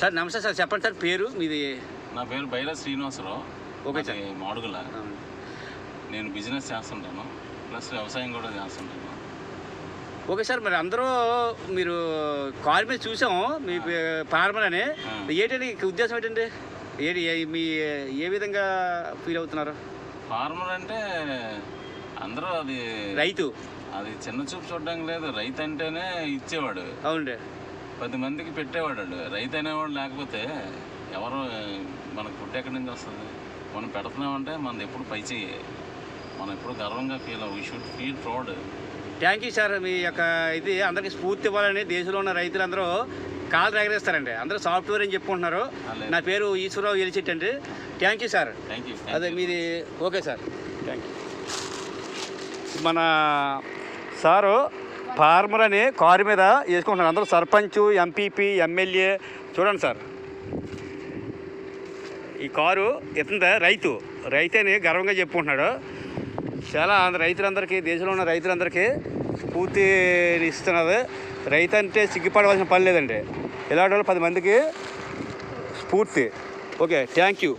Sir నమస్తే sir చెప్పండి sir పేరు మీది? నా పేరు బైరా శ్రీనివాసరావు. ఓకే మాది మాడుగుల. నేను బిజినెస్ చేస్తుంటాను. ప్లస్ వ్యవసాయం కూడా చేస్తుంటాను. ఓకే సార్ మరి అందరూ మీరు కార్ మీద చూసాం మీ ఫార్మర్ అని. ఏంటండి ఉద్దేశం ఏంటండి? ఏంటి మీ ఏ విధంగా ఫీల్ అవుతున్నారు? ఫార్మర్ అంటే అందరూ అది రైతు. అది చిన్న చూపు చూడడం లేదు రైతు అంటేనే ఇచ్చేవాడు. అవునండి పది మందికి పెట్టేవాడు వాడు. రైతు అనేవాడు లేకపోతే ఎవరు మనకు ఫుడ్ ఎక్కడి నుంచి వస్తుంది? మనం పెడుతున్నామంటే మనది ఎప్పుడు పై చెయ్యి. మనం ఎప్పుడు గర్వంగా feel we should feel proud thank you sir మీ యొక్క ఇది అందరికీ స్ఫూర్తి ఇవ్వాలని దేశంలో ఉన్న రైతులందరూ కాలు ఎగరేస్తారండి అందరూ సాఫ్ట్వేర్ అని చెప్పుకుంటున్నారు. నా పేరు ఈశ్వరరావు ఎలిచెట్ అండి thank you sir thank you అదే మీది ఓకే సార్ థ్యాంక్ యూ మన సారు ఫార్మర్ అని కారు మీద వేసుకుంటున్నారు. అందరూ సర్పంచ్ ఎంపీపీ ఎమ్మెల్యే. చూడండి సార్. ఈ కారు ఇతందా రైతు. రైతు అని గర్వంగా చెప్పుకుంటున్నాడు. చాలా రైతులందరికీ దేశంలో ఉన్న రైతులందరికీ స్ఫూర్తి ఇస్తున్నది. రైతు అంటే సిగ్గుపడవలసిన పని లేదండి. ఇలాంటి వాళ్ళు పది మందికి స్ఫూర్తి. Okay thank you.